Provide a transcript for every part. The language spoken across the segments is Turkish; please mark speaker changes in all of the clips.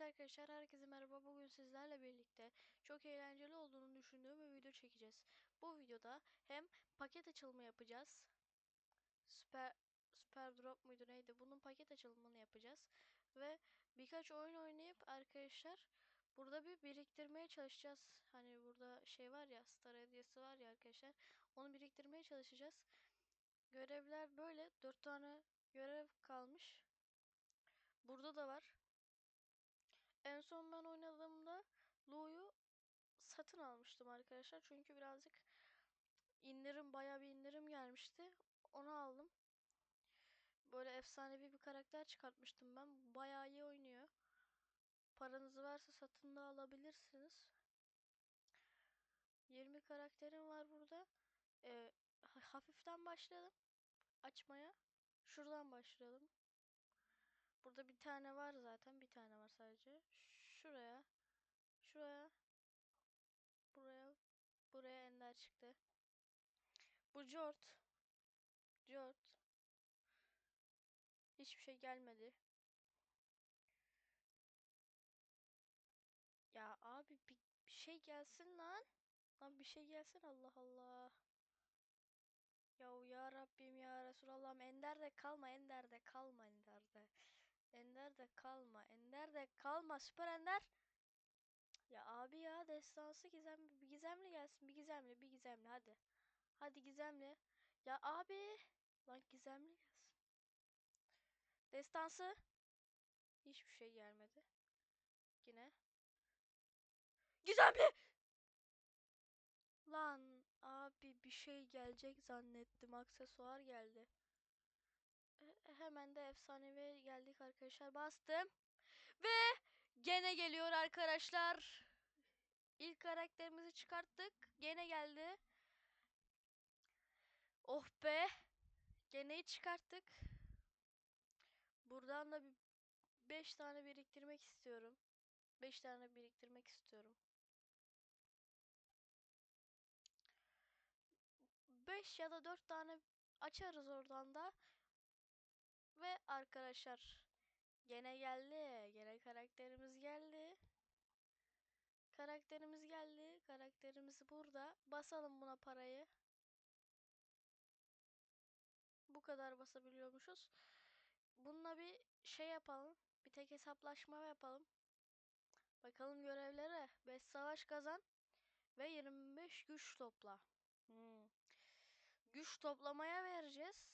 Speaker 1: Evet arkadaşlar herkese merhaba. Bugün sizlerle birlikte çok eğlenceli olduğunu düşündüğüm bir video çekeceğiz. Bu videoda hem paket açılımı yapacağız. Süper Süper Drop muydu neydi? Bunun paket açılımını yapacağız. Ve birkaç oyun oynayıp arkadaşlar burada bir biriktirmeye çalışacağız. Hani burada şey var ya Star hediyesi var ya arkadaşlar. Onu biriktirmeye çalışacağız. Görevler böyle. 4 tane görev kalmış. Burada da var. En son ben oynadığımda Lu'yu satın almıştım arkadaşlar. Çünkü birazcık indirim baya bir indirim gelmişti. Onu aldım. Böyle efsanevi bir karakter çıkartmıştım ben. Bayağı iyi oynuyor. Paranız varsa satın da alabilirsiniz. 20 karakterim var burada. Ee, hafiften başlayalım açmaya. Şuradan başlayalım. Burada bir tane var zaten. Bir tane var sadece. Şuraya. Şuraya. Buraya. Buraya ender çıktı. Bu Jort. Jort. Hiçbir şey gelmedi. Ya abi bir, bir şey gelsin lan. Lan bir şey gelsin Allah Allah. Ya ya Rabbim ya Resulallah'ım Ender'de kalma Ender'de kalma Ender'de. Ender'de kalma Ender'de kalma Süper Ender. Ya abi ya destansı gizemli bir gizemli gelsin bir gizemli bir gizemli hadi. Hadi gizemli. Ya abi lan gizemli gelsin. Destansı. Hiçbir şey gelmedi. Yine. Gizemli. Lan abi bir şey gelecek zannettim. Aksesuar geldi. E, hemen de efsanevi geldik arkadaşlar. Bastım. Ve gene geliyor arkadaşlar. İlk karakterimizi çıkarttık. Gene geldi. Oh be. Geneyi çıkarttık. Buradan da bir 5 tane biriktirmek istiyorum. 5 tane biriktirmek istiyorum. 5 ya da 4 tane açarız oradan da. Ve arkadaşlar gene geldi. Gene karakterimiz geldi. Karakterimiz geldi. Karakterimiz burada. Basalım buna parayı. Bu kadar basabiliyormuşuz. Bununla bir şey yapalım. Bir tek hesaplaşma yapalım. Bakalım görevlere. 5 savaş kazan ve 25 güç topla. Hmm. Güç toplamaya vereceğiz.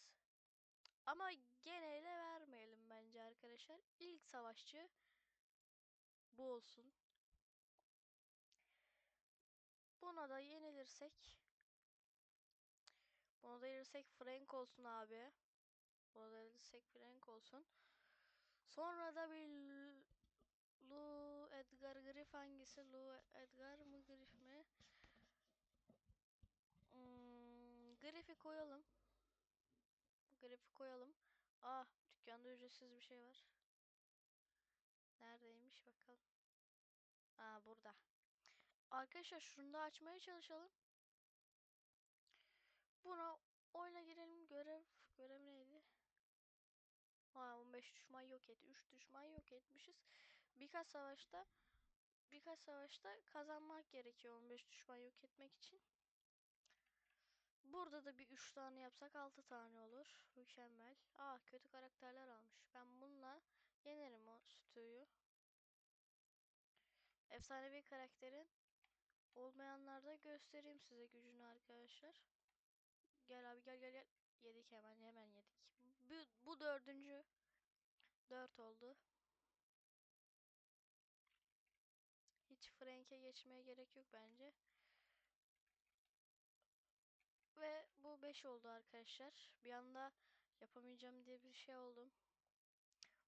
Speaker 1: Ama geneyle vermeyelim bence arkadaşlar. İlk savaşçı bu olsun. Buna da yenilirsek Buna da yenilirsek Frank olsun abi. Buna da yenilirsek Frank olsun. Sonra da bir Lu Edgar Griff hangisi? Lu Edgar mı Griff mi? Hmm, Griff'i koyalım. Griff'i koyalım. Ah dükkanda ücretsiz bir şey var. Neredeymiş bakalım. Aa burada. Arkadaşlar şunu da açmaya çalışalım. Buna oyuna girelim. Görev görev neydi? Ha 15 düşman yok et. 3 düşman yok etmişiz. Birkaç savaşta birkaç savaşta kazanmak gerekiyor 15 düşman yok etmek için. Burada da bir 3 tane yapsak 6 tane olur. Mükemmel. Aa kötü karakterler almış. Ben bununla yenerim o stüdyoyu. Efsanevi karakterin olmayanlarda göstereyim size gücünü arkadaşlar. Gel abi gel gel gel. Yedik hemen hemen yedik. Bu, bu dördüncü. Dört oldu. Hiç Frank'e geçmeye gerek yok bence. Ve bu 5 oldu arkadaşlar. Bir anda yapamayacağım diye bir şey oldum.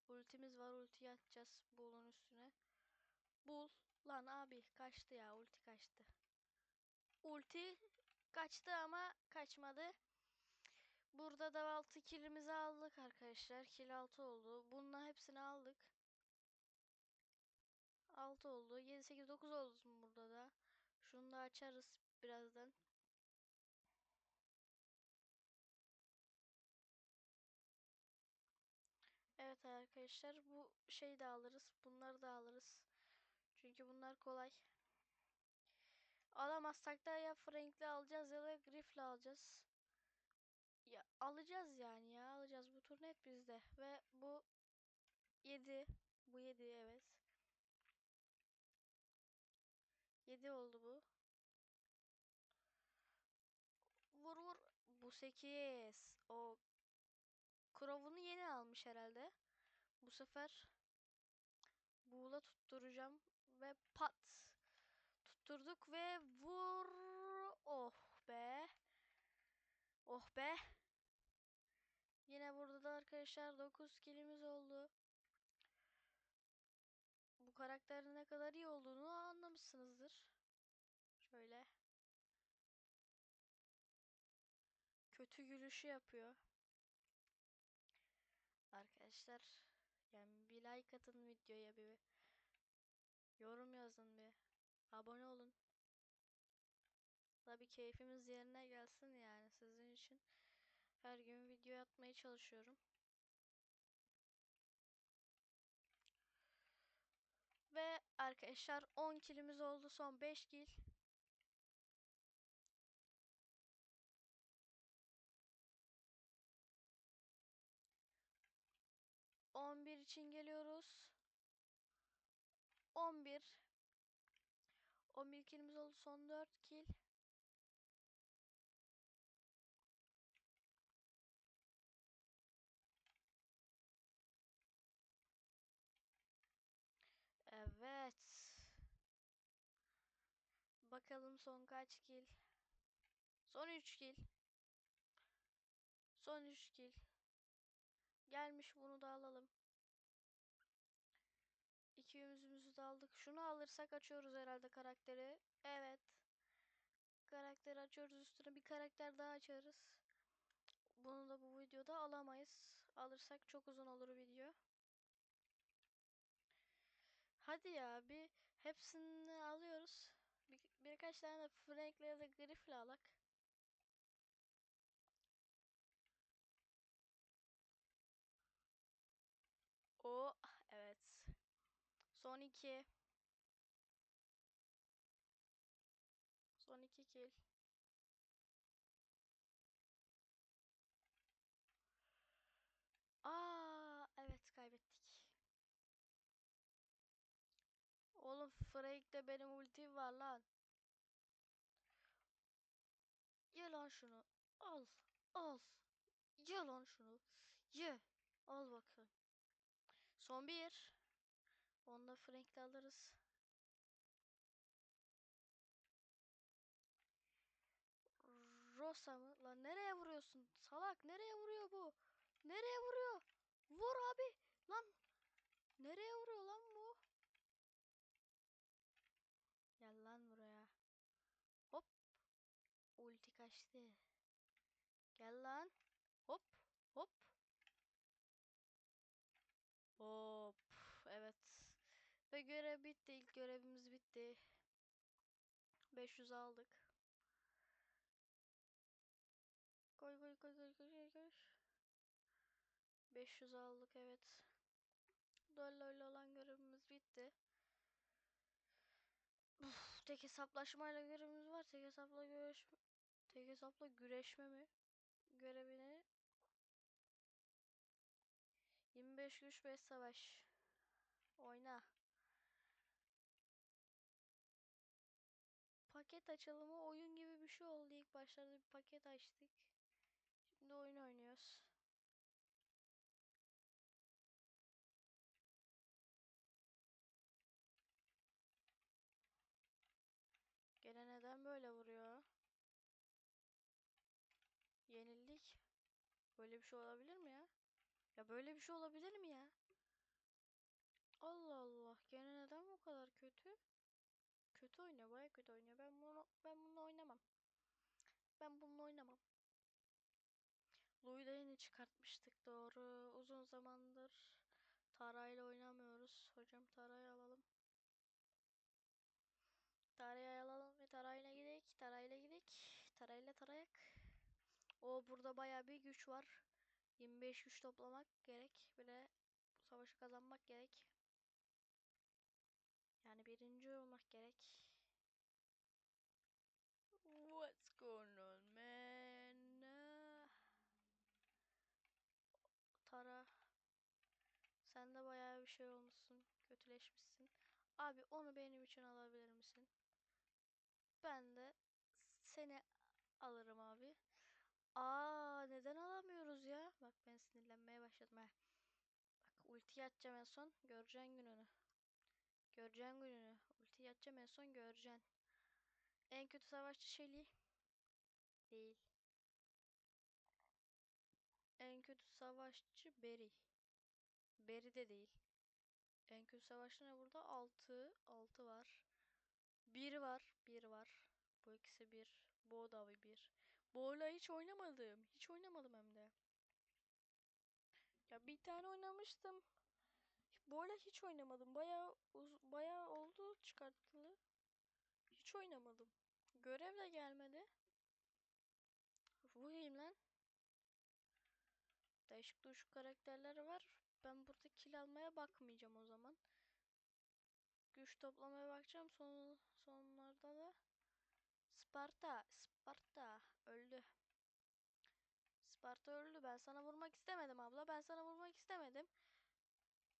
Speaker 1: Ultimiz var. Ultiyi atacağız bulun üstüne. Bul. Lan abi kaçtı ya. Ulti kaçtı. Ulti kaçtı ama kaçmadı. Burada da 6 kilimizi aldık arkadaşlar. Kil 6 oldu. Bununla hepsini aldık. 6 oldu. 7, 8, 9 oldu burada da. Şunu da açarız birazdan. Arkadaşlar bu şey de alırız. Bunları da alırız. Çünkü bunlar kolay. Alamazsak da ya Frank'le alacağız ya da Griff'le alacağız. Ya alacağız yani ya alacağız. Bu tur net bizde. Ve bu 7. Bu 7 evet. 7 oldu bu. Vur vur. Bu 8. O Crow'unu yeni almış herhalde. Bu sefer buğula tutturacağım ve pat. Tutturduk ve vur. Oh be. Oh be. Yine burada da arkadaşlar 9 kilimiz oldu. Bu karakterin ne kadar iyi olduğunu anlamışsınızdır. Şöyle. Kötü gülüşü yapıyor. Arkadaşlar yani bir like atın videoya bir yorum yazın bir abone olun. Da bir keyfimiz yerine gelsin yani sizin için. Her gün video atmaya çalışıyorum. Ve arkadaşlar 10 kilimiz oldu. Son 5 kil. İçin geliyoruz. On bir. On bir kilimiz oldu. Son dört kil. Evet. Bakalım son kaç kil. Son 3 kil. Son 3 kil. Gelmiş bunu da alalım. İki yüzümüzü de aldık. Şunu alırsak açıyoruz herhalde karakteri. Evet. Karakteri açıyoruz üstüne bir karakter daha açarız. Bunu da bu videoda alamayız. Alırsak çok uzun olur video. Hadi ya bir hepsini alıyoruz. Bir, birkaç tane Frank'le ya da Griff'le alak. O evet. Son iki. Son iki kill. Aa evet kaybettik. Oğlum Frank'te benim ultim var lan. Ye lan şunu. Al. Al. Ye lan şunu. Ye. Al bakalım. Son bir. Onu da Frank'le alırız. Rosa mı? Lan nereye vuruyorsun? Salak nereye vuruyor bu? Nereye vuruyor? Vur abi. Lan. Nereye vuruyor lan bu? Gel lan buraya. Hop. Ulti kaçtı. Gel lan. Hop. Hop. Evet. Ve görev bitti. İlk görevimiz bitti. 500 aldık. Koy koy koy koy koy koy koy. 500 aldık evet. Böyle olan görevimiz bitti. Uf, tek hesaplaşmayla görevimiz var. Tek hesapla güreşme. Tek hesapla güreşme mi? Görevini 25 güç 5 savaş. Oyna. Paket açılımı oyun gibi bir şey oldu. İlk başlarda bir paket açtık. Şimdi oyun oynuyoruz. Gene neden böyle vuruyor? Yenildik. Böyle bir şey olabilir mi ya? Ya böyle bir şey olabilir mi ya? Allah Allah. Gene neden bu kadar kötü? Kötü oynuyor. Baya kötü oynuyor. Ben bunu ben bununla oynamam. Ben bununla oynamam. Lou'yu da yeni çıkartmıştık doğru. Uzun zamandır Tara'yla oynamıyoruz. Hocam Tara'yı alalım. Tara'yı alalım ve Tara'yla gidelim. Tara'yla gidelim. Tara'yla tarayak. O burada baya bir güç var. 25 güç toplamak gerek. Bir de savaşı kazanmak gerek. Yani birinci olmak gerek. What's going on man? Tara. Sen de bayağı bir şey olmuşsun. Kötüleşmişsin. Abi onu benim için alabilir misin? Ben de seni alırım abi. Aa neden alamıyoruz ya? Bak ben sinirlenmeye başladım ha. Bak ulti atacağım en son. Göreceksin gününü. Göreceksin gününü. Ulti atacağım en son göreceksin. En kötü savaşçı Shelly. Değil. En kötü savaşçı Berry. Berry de değil. En kötü savaşçı ne burada? 6. 6 var. 1 var. 1 var. Bu ikisi 1. Bu da bir 1. Bo'yla hiç oynamadım. Hiç oynamadım hem de. Ya bir tane oynamıştım. Bo'yla hiç oynamadım. Bayağı uz bayağı oldu çıkarttılı. Hiç oynamadım. Görev de gelmedi. Bu neyim lan? Değişik değişik karakterler var. Ben burada kill almaya bakmayacağım o zaman. Güç toplamaya bakacağım. Son sonlarda da Sparta, Sparta öldü. Sparta öldü. Ben sana vurmak istemedim abla. Ben sana vurmak istemedim.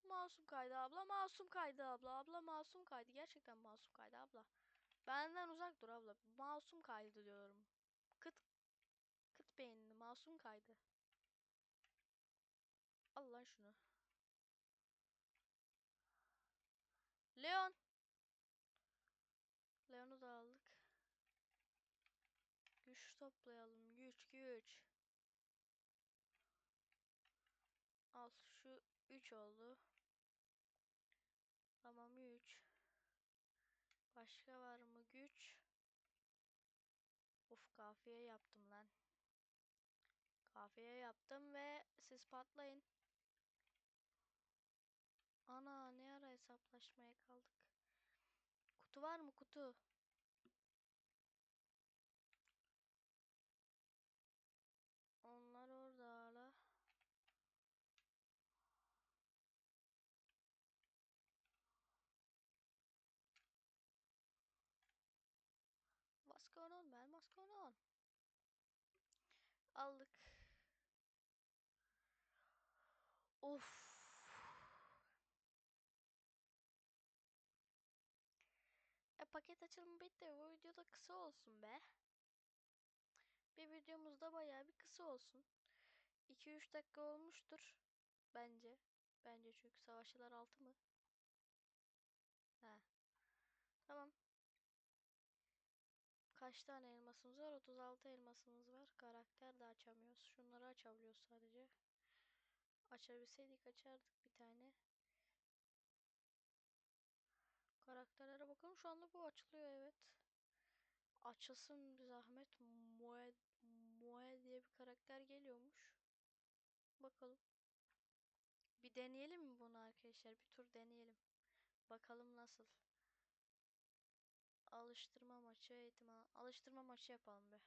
Speaker 1: Masum kaydı abla. Masum kaydı abla. Abla masum kaydı. Gerçekten masum kaydı abla. Benden uzak dur abla. Masum kaydı diyorum. Kıt kıt beynini masum kaydı. Al lan şunu. Leon. Leon'u da aldık. Güç toplayalım. Güç güç. Al şu 3 oldu. Tamam 3. Başka var mı güç? Of kafiye yaptım lan. Kafiye yaptım ve siz patlayın. Ana ne ara hesaplaşmaya kaldık. Kutu var mı kutu? Onlar orada hala. What's going on man? What's going on? Aldık. Of. E paket açılımı bitti. Bu video da kısa olsun be. Bir videomuz da bayağı bir kısa olsun. 2-3 dakika olmuştur. Bence. Bence çünkü savaşçılar altı mı? He. Tamam. Kaç tane elmasımız var? 36 elmasımız var. Karakter de açamıyoruz. Şunları açabiliyoruz sadece. Açabilseydik açardık bir tane. Karakterlere bakalım. Şu anda bu açılıyor evet. Açılsın bir zahmet. Moe, Moe diye bir karakter geliyormuş. Bakalım. Bir deneyelim mi bunu arkadaşlar? Bir tur deneyelim. Bakalım nasıl. Alıştırma maçı eğitim alıştırma maçı yapalım be.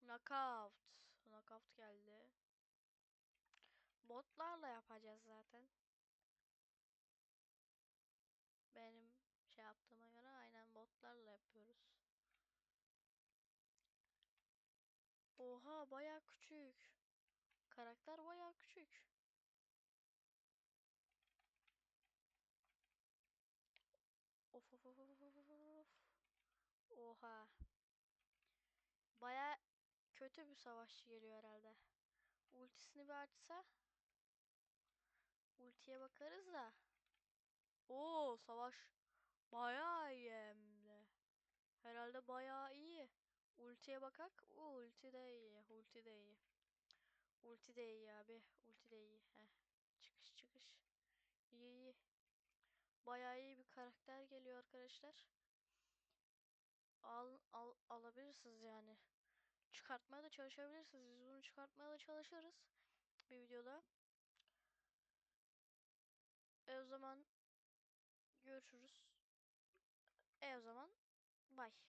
Speaker 1: Knockout. Knockout geldi. Botlarla yapacağız zaten. Benim şey yaptığıma göre aynen botlarla yapıyoruz. Oha baya küçük. Karakter baya küçük. Of of of of of of. Oha. Baya kötü bir savaşçı geliyor herhalde. Ultisini bir açsa. Ultiye bakarız da. Oo savaş. Bayağı iyi hem de. Herhalde bayağı iyi. Ultiye bakak. O ulti de iyi. Ulti de iyi. Ulti de iyi abi. Ulti de iyi. Heh. Çıkış çıkış. İyi iyi. Bayağı iyi bir karakter geliyor arkadaşlar. Al, al alabilirsiniz yani. Çıkartmaya da çalışabilirsiniz. Biz bunu çıkartmaya da çalışırız. Bir videoda. E o zaman görüşürüz. E o zaman bye.